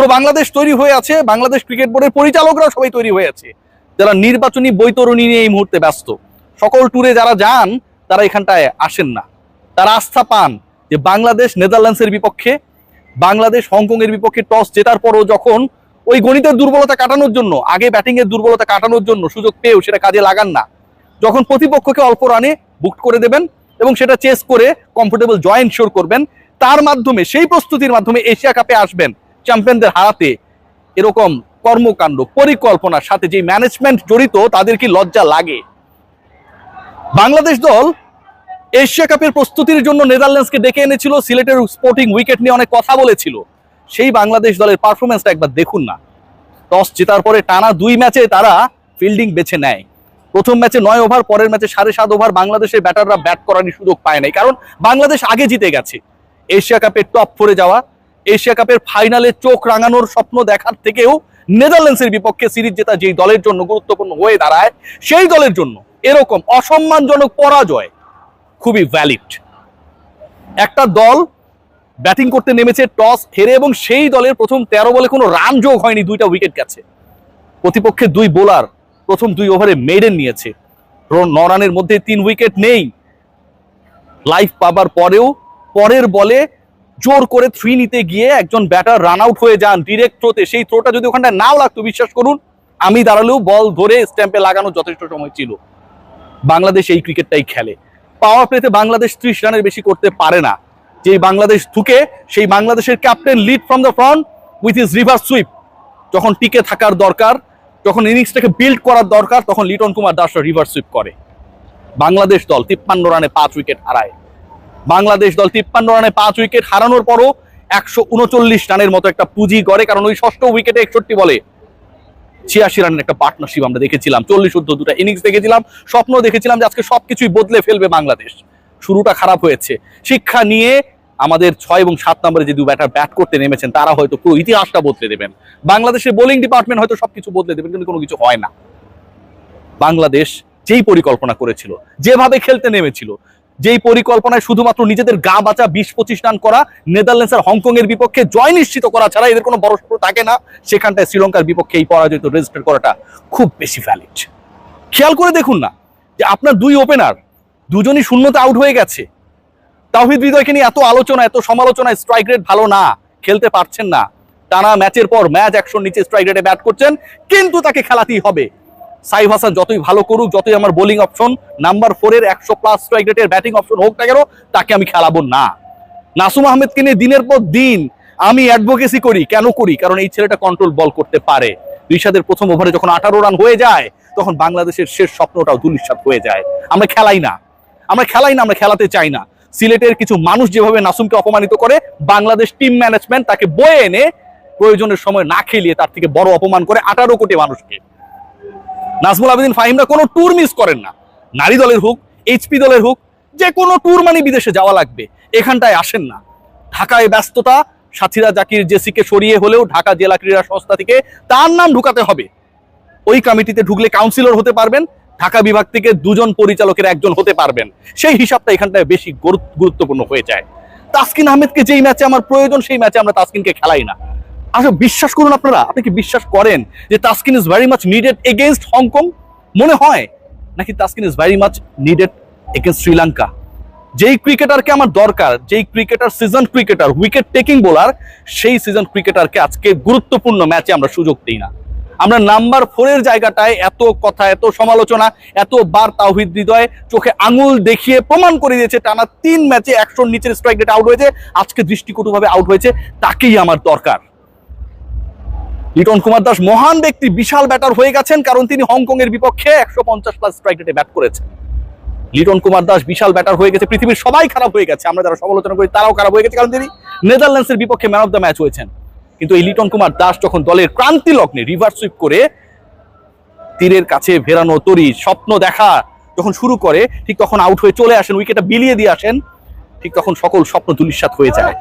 পুরো বাংলাদেশ তৈরি হয়ে আছে, বাংলাদেশ ক্রিকেট বোর্ডের পরিচালকরা সবাই তৈরি হয়ে আছে। যারা নির্বাচনী বৈতরণী নিয়ে এই মুহূর্তে ব্যস্ত। সকল ট্যুরে যারা যান, তারা এখানটায় আসেন না। তারা আস্থা পান যে বাংলাদেশ নেদারল্যান্ডসের বিপক্ষে, বাংলাদেশ হংকং এর বিপক্ষে টস জেতার পরও যখন ওই গণিতের দুর্বলতা কাটানোর জন্য, আগে ব্যাটিং এর দুর্বলতা কাটানোর জন্য সুযোগ পেয়েও সেটা কাজে লাগান না। যখন প্রতিপক্ষকে অল্প রানে বুক করে দেবেন এবং সেটা চেস করে কমফোর্টেবল জয় শোর করবেন, তার মাধ্যমে, সেই প্রস্তুতির মাধ্যমে এশিয়া কাপে আসবেন। চ্যাম্পিয়নদের হারাতে এরকম কর্মকাণ্ড, পরিকল্পনার সাথে যে ম্যানেজমেন্ট জড়িত, তাদের কি লজ্জা লাগে? বাংলাদেশ দল এশিয়া কাপের প্রস্তুতির জন্য নেদারল্যান্ডসকে ডেকে এনেছিল, সিলেটের স্পোর্টিং উইকেট নিয়ে অনেক কথা বলেছিল। সেই বাংলাদেশ দলের পারফরমেন্সটা একবার দেখুন না। টস জেতার পরে টানা দুই ম্যাচে তারা ফিল্ডিং বেছে নেয়। প্রথম ম্যাচে নয় ওভার পরের ম্যাচে সাড়ে সাত ওভার বাংলাদেশের ব্যাটাররা ব্যাট করারই সুযোগ পায় নাই। কারণ বাংলাদেশ আগে জিতে গেছে। এশিয়া কাপের টপ ফোরে যাওয়া এশিয়া কাপের ফাইনালে চোখ রাঙানোর স্বপ্ন দেখার থেকেও নেদারল্যান্ডসের বিপক্ষে সিরিজ জেতা যেই দলের জন্য গুরুত্বপূর্ণ হয়ে দাঁড়ায়, সেই দলের জন্য এরকম অসম্মানজনক পরাজয় খুবই ভ্যালিড একটা দল ব্যাটিং করতে নেমেছে, টস হেরে এবং সেই দলের প্রথম তেরো বলে কোনো রান যোগ হয়নি, দুইটা উইকেট গেছে। প্রতিপক্ষের দুই বোলার প্রথম দুই ওভারে মেডেন নিয়েছে। ন রানের মধ্যে তিন উইকেট নেই। লাইফ পাবার পরেও পরের বলে জোর করে থ্রি নিতে গিয়ে একজন ব্যাটার রান আউট হয়ে যান ডিরেক্ট থ্রোতে সেই থ্রোটা যদি ওখানটা নাও লাগতো, বিশ্বাস করুন, আমি দাঁড়ালেও বল ধরে স্ট্যাম্পে লাগানোর যথেষ্ট সময় ছিল। বাংলাদেশ এই ক্রিকেটটাই খেলে। পাওয়ার প্লেতে বাংলাদেশ ত্রিশ রানের বেশি করতে পারে না। যেই বাংলাদেশ ঢুকে সেই বাংলাদেশের captain lead from the front with is reverse sweep যখন টিকে থাকার দরকার, যখন ইনিংসটাকে বিল্ড করার দরকার, তখন লিটন কুমার দাসরা রিভার সুইপ করে। বাংলাদেশ দল তিপ্পান্ন রানে পাঁচ উইকেট হারায়। বাংলাদেশ দল তিপ্পান্ন রানে পাঁচ উইকেট হারানোর পরও একশো উনচল্লিশ রানের মতো একটা পুঁজি করে কারণ ওই ষষ্ঠ উইকেটে একষট্টি বলে ছিয়াশি রানের একটা পার্টনারশিপ আমরা দেখেছিলাম। চল্লিশ উদ্ধ দুটা ইনিংস দেখেছিলাম। স্বপ্ন দেখেছিলাম যে আজকে সবকিছুই বদলে ফেলবে বাংলাদেশ। শুরুটা খারাপ হয়েছে। শিক্ষা নিয়ে আমাদের ছয় এবং সাত নম্বরে যে দু ব্যাটার ব্যাট করতে নেমেছেন, তারা হয়তো পুরো ইতিহাসটা বদলে দেবেন। বাংলাদেশের বোলিং ডিপার্টমেন্ট হয়তো সবকিছু বদলে দেবেন, কিন্তু কোনো কিছু হয় না। বাংলাদেশ যেই পরিকল্পনা করেছিল, যেভাবে খেলতে নেমেছিল যেই পরিকল্পনায় শুধুমাত্র নিজেদের গা বাঁচা বিশ পঁচিশ রান করা, নেদারল্যান্ডস আর হংকং এর বিপক্ষে জয় নিশ্চিত করা ছাড়া এদের কোনো বড় থাকে না। সেখানটায় শ্রীলঙ্কার বিপক্ষে এই পরাজয় রেজিস্টার করাটা খুব বেশি ভ্যালিড খেয়াল করে দেখুন না যে আপনার দুই ওপেনার দুজনই শূন্যতে আউট হয়ে গেছে। তাহিদ হৃদয়কে নিয়ে এত আলোচনা, এত সমালোচনা স্ট্রাইক রেট ভালো না, খেলতে পারছেন না। টানা ম্যাচের পর ম্যাচ একশোর নিচে স্ট্রাইক রেটে ব্যাট করছেন, কিন্তু তাকে খেলাতেই হবে। সাইফ হাসান যতই ভালো করুক, যতই আমার বোলিং অপশন নাম্বার ফোরের একশো প্লাস স্ট্রাইক রেটের ব্যাটিং অপশন হোক না কেন, তাকে আমি খেলাবো না। নাসুম আহমেদকে নিয়ে দিনের পর দিন আমি অ্যাডভোকেসি করি, কেন করি? কারণ এই ছেলেটা কন্ট্রোল বল করতে পারে। রিশাদের প্রথম ওভারে যখন আঠারো রান হয়ে যায়, তখন বাংলাদেশের শেষ স্বপ্নটাও দুলিশাত হয়ে যায়। আমরা খেলাই না। আমরা খেলাই না, আমরা খেলাতে চাই না। সিলেটের কিছু মানুষ যেভাবে নাসুমকে অপমানিত করে, বাংলাদেশ টিম ম্যানেজমেন্ট তাকে বয়ে এনে প্রয়োজনের সময় না খেলিয়ে তার থেকে বড় অপমান করে আঠারো কোটি মানুষকে। নাজমুল আবেদিন ফাহিমরা কোনো ট্যুর মিস করেন না। নারী দলের হোক এইচপি দলের হোক, যে কোনো ট্যুর মানে বিদেশে যাওয়া লাগবে। এখানটায় আসেন না। ঢাকায় ব্যস্ততা, সাথীরা জাকির, জেসিকে সরিয়ে হলেও ঢাকা জেলা ক্রীড়া সংস্থা থেকে তার নাম ঢুকাতে হবে। ওই কমিটিতে ঢুকলে কাউন্সিলর হতে পারবেন, ঢাকা বিভাগ থেকে দুজন পরিচালকের একজন হতে পারবেন। সেই হিসাবটা এখানটায় বেশি গুরুত্বপূর্ণ হয়ে যায়। তাসকিন আহমেদকে যেই ম্যাচে আমার প্রয়োজন, সেই ম্যাচে আমরা তাসকিনকে খেলাই না। আসলে বিশ্বাস করুন আপনারা, আপনি কি বিশ্বাস করেন যে Taskin is very much needed against Hong Kong মনে হয়? নাকি Taskin is very much needed against Sri Lanka যেই ক্রিকেটারকে আমার দরকার, যেই cricketer season cricketer wicket taking bowler সেই সিজন ক্রিকেটারকে আজকে গুরুত্বপূর্ণ ম্যাচে আমরা সুযোগ দিই না। আমরা নাম্বার ফোরের জায়গাটায় এত কথা, এত সমালোচনা এতবার তাওহিদ হৃদয়, চোখে আঙুল দেখিয়ে প্রমাণ করে দিয়েছে, টানা তিন ম্যাচে একশোর নিচের স্ট্রাইক রেট আউট হয়েছে, আজকে দৃষ্টিকটুভাবে আউট হয়েছে, তাকেই আমার দরকার। লিটন কুমার দাস মহান ব্যক্তি, বিশাল ব্যাটার হয়ে গেছেন, কারণ তিনি হংকং এর বিপক্ষে একশো পঞ্চাশ প্লাস স্ট্রাইক রেটে ব্যাট করেছেন। লিটন কুমার দাস বিশাল ব্যাটার হয়ে গেছে, পৃথিবীর সবাই খারাপ হয়ে গেছে, আমরা যারা সমালোচনা করি তারাও খারাপ হয়ে গেছে, কারণ তিনি নেদারল্যান্ডসের বিপক্ষে ম্যান অফ দ্য ম্যাচ হয়েছেন। কিন্তু এই লিটন কুমার দাস যখন দলের ক্রান্তি লগ্নে রিভার্স সুইপ করে তীরের কাছে ভেরানো তরি স্বপ্ন দেখা যখন শুরু করে, ঠিক তখন আউট হয়ে চলে আসেন উইকেটটা বিলিয়ে দিয়ে আসেন, ঠিক তখন সকল স্বপ্ন দুলিশ্বাত হয়ে যায়।